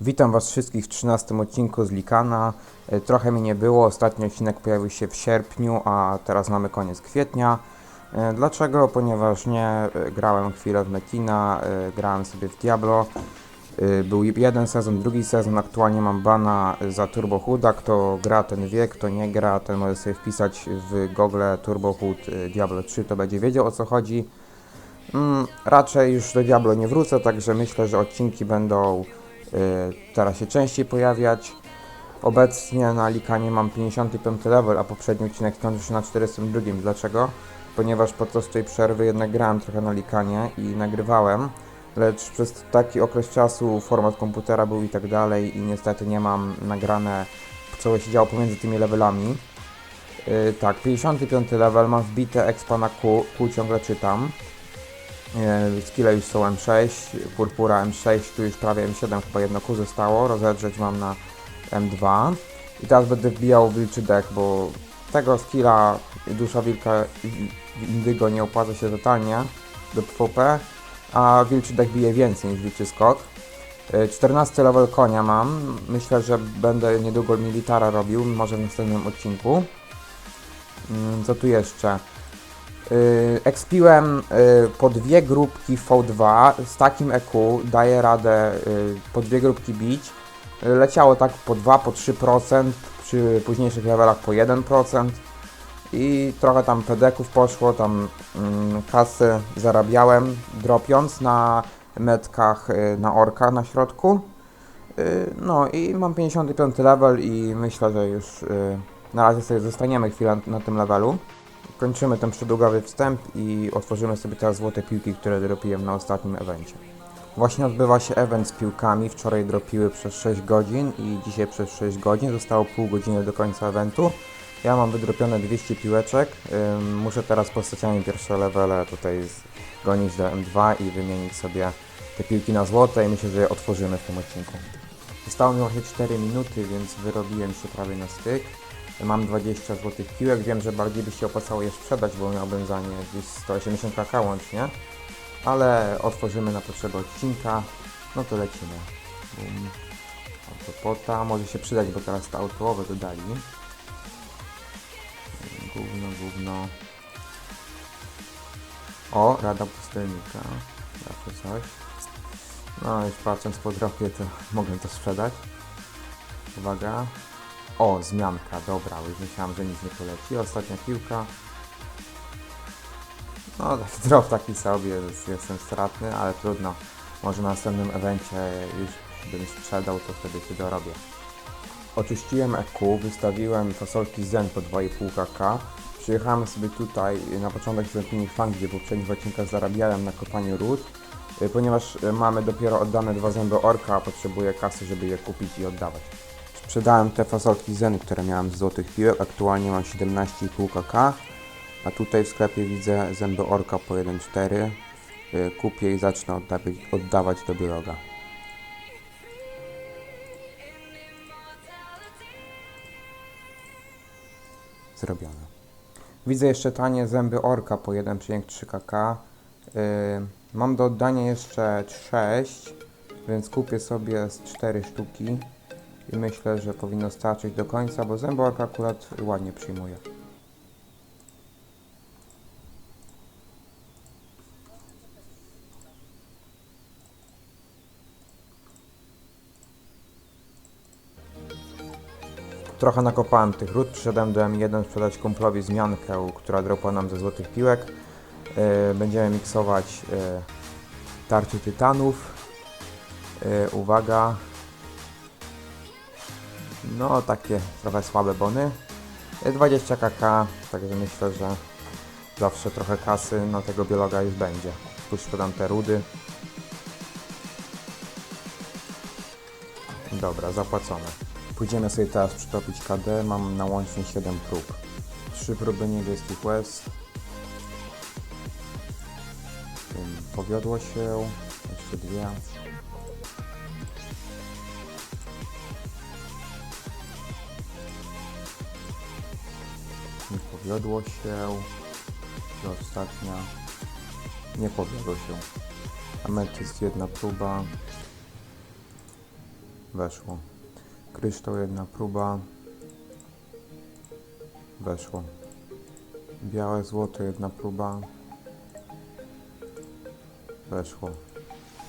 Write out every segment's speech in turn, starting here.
Witam Was wszystkich w 13 odcinku z Likana. E, Trochę mi nie było, ostatni odcinek pojawił się w sierpniu, a teraz mamy koniec kwietnia. E, Dlaczego? Ponieważ nie e, grałem chwilę w Metina, grałem sobie w Diablo. Był jeden sezon, drugi sezon, aktualnie mam bana za Turbo Hooda. Kto gra, ten wie, kto nie gra, ten może sobie wpisać w Google Turbo Hood Diablo 3, to będzie wiedział o co chodzi. Mm, raczej już do Diablo nie wrócę, także myślę, że odcinki będą teraz się częściej pojawiać. Obecnie na Likanie mam 55 level, a poprzedni odcinek skończył się na 42. Dlaczego? Ponieważ podczas tej przerwy jednak grałem trochę na Likanie i nagrywałem, lecz przez taki okres czasu format komputera był i tak dalej i niestety nie mam nagrane co się działo pomiędzy tymi levelami. Yy, tak, 55 level, mam wbite expa na Q, Q ciągle czytam. E, Skille już są M6, purpura M6, tu już prawie M7, chyba jedno Q zostało, rozedrzeć mam na M2 i teraz będę wbijał wilczy dek, bo tego skilla dusza wilka indygo nie opłaca się totalnie do PvP, a wilczy dek bije więcej niż wilczy skok. E, 14 level konia mam, myślę, że będę niedługo militara robił, może w następnym odcinku. Mm, Co tu jeszcze? Yy, Expiłem yy, po dwie grupki V2 z takim EQ daje radę yy, po dwie grupki bić. Leciało tak po 2, po 3%, przy późniejszych levelach po 1% i trochę tam pedeków poszło, tam mm, kasy zarabiałem dropiąc na metkach na orka na środku. No i mam 55 level i myślę, że już na razie sobie zostaniemy chwilę na tym levelu. Kończymy ten przydługawy wstęp i otworzymy sobie teraz złote piłki, które dropiłem na ostatnim evencie. Właśnie odbywa się event z piłkami. Wczoraj dropiły przez 6 godzin i dzisiaj przez 6 godzin. Zostało pół godziny do końca eventu. Ja mam wydropione 200 piłeczek. Muszę teraz postaciami pierwsze levele tutaj gonić do M2 i wymienić sobie te piłki na złote i myślę, że je otworzymy w tym odcinku. Zostało mi właśnie 4 minuty, więc wyrobiłem się prawie na styk. Mam 20 złotych piłek, wiem, że bardziej by się opłacało je sprzedać, bo miałbym za nie gdzieś 180 kk łącznie. Ale otworzymy na potrzeby odcinka, no to lecimy. Bum. Autopota, może się przydać, bo teraz to autołowe dodali. Gówno, gówno. O, Rada Pustelnika. Zawsze coś. No, już patrząc po dropie, to mogę to sprzedać. Uwaga. O, zmianka, dobra, już myślałem, że nic nie poleci. Ostatnia piłka. No, drop taki sobie, jest- jestem stratny, ale trudno. Może na następnym evencie już bym sprzedał, to wtedy się dorobię. Oczyściłem EQ, wystawiłem fasolki Zen po 2,5 kk. Przyjechałem sobie tutaj na początek świątyni Fang, gdzie w poprzednich odcinkach zarabiałem na kopaniu ród. Ponieważ mamy dopiero oddane dwa zęby orka, potrzebuję kasy, żeby je kupić i oddawać. Sprzedałem te fasolki Zen, które miałem z złotych piłek. Aktualnie mam 17,5 kk. A tutaj w sklepie widzę zęby orka po 1,4. Y, Kupię i zacznę oddawać, oddawać do biologa. Zrobione. Widzę jeszcze tanie zęby orka po 1,3 kk. Yy, mam do oddania jeszcze 6, więc kupię sobie z 4 sztuki i myślę, że powinno starczyć do końca, bo zęby orka akurat ładnie przyjmuje. Trochę nakopałem tych ród, przyszedłem do M1 sprzedać kumplowi zmiankę, która dropła nam ze złotych piłek. Yy, będziemy miksować yy, tarczy tytanów. Yy, uwaga. No, takie trochę słabe bony. Yy, 20 kk, także myślę, że zawsze trochę kasy na tego biologa już będzie. Tu sprzedam te rudy. Dobra, zapłacone. Pójdziemy sobie teraz przytopić KD. Mam na łącznie 7 prób. 3 próby niebieskich łez. Powiodło się. Jeszcze dwie. Nie powiodło się. I ostatnia. Nie powiodło się. Ametyst jedna próba. Weszło. Kryształ jedna próba. Weszło. Białe złoto jedna próba. Weszło.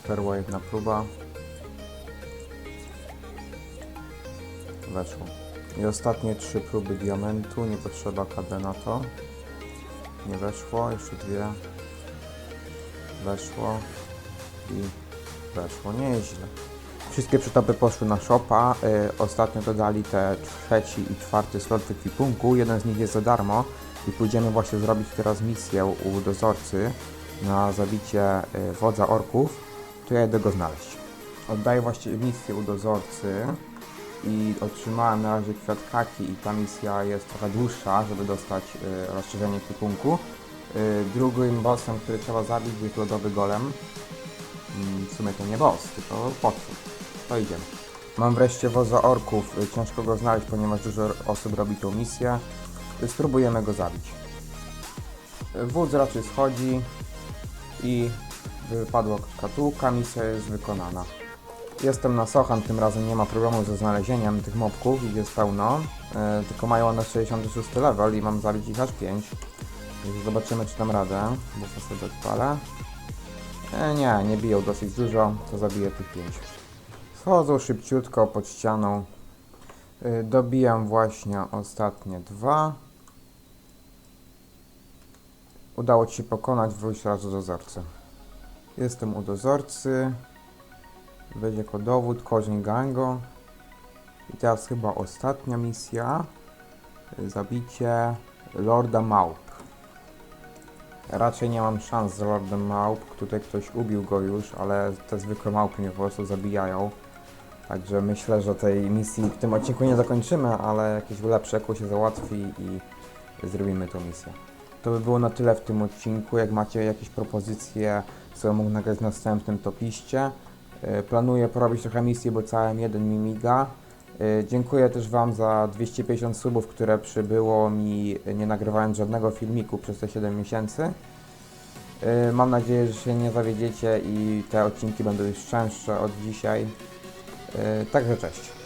Perła jedna próba. Weszło. I ostatnie trzy próby diamentu. Nie potrzeba KD na to. Nie weszło. Jeszcze dwie. Weszło. I weszło. Nieźle. Wszystkie przetopy poszły na shopa. Y, ostatnio dodali te trzeci i czwarty slot w ekwipunku. Jeden z nich jest za darmo. I pójdziemy właśnie zrobić teraz misję u dozorcy na zabicie y, wodza orków. To ja idę go znaleźć. Oddaję właśnie misję u dozorcy i otrzymałem na razie kwiat kaki i ta misja jest trochę dłuższa, żeby dostać y, rozszerzenie ekwipunku. Y, drugim bossem, który trzeba zabić jest lodowy golem. Mm, W sumie to nie boss, tylko potwór. To idziemy. Mam wreszcie woza orków. Y, Ciężko go znaleźć, ponieważ dużo osób robi tą misję. Y, Spróbujemy go zabić. Y, Wódz raczej schodzi i wypadła szkatułka, misja jest wykonana. Jestem na Sochan, tym razem nie ma problemu ze znalezieniem tych mobków, ich jest pełno, e, tylko mają one 66 level i mam zabić ich aż 5. Więc zobaczymy czy dam radę, bo to sobie odpalę. E, nie, nie biją dosyć dużo, to zabiję tych 5. Schodzą szybciutko pod ścianą. E, dobijam właśnie ostatnie dwa. Udało Ci się pokonać, wróć raz do dozorcy. Jestem u dozorcy. Weź jako dowód korzeń gango. I teraz chyba ostatnia misja. Zabicie Lorda Małp. Raczej nie mam szans z Lordem Małp. Tutaj ktoś ubił go już, ale te zwykłe małpy mnie po prostu zabijają. Także myślę, że tej misji w tym odcinku nie zakończymy, ale jakieś lepsze ekło się załatwi i zrobimy tą misję. To by było na tyle w tym odcinku. Jak macie jakieś propozycje, co mógł nagrać w następnym, to piszcie. E, Planuję porobić trochę misji, bo całym jeden mi miga. E, Dziękuję też Wam za 250 subów, które przybyło mi nie nagrywając żadnego filmiku przez te 7 miesięcy. E, Mam nadzieję, że się nie zawiedziecie i te odcinki będą już częstsze od dzisiaj. Także cześć.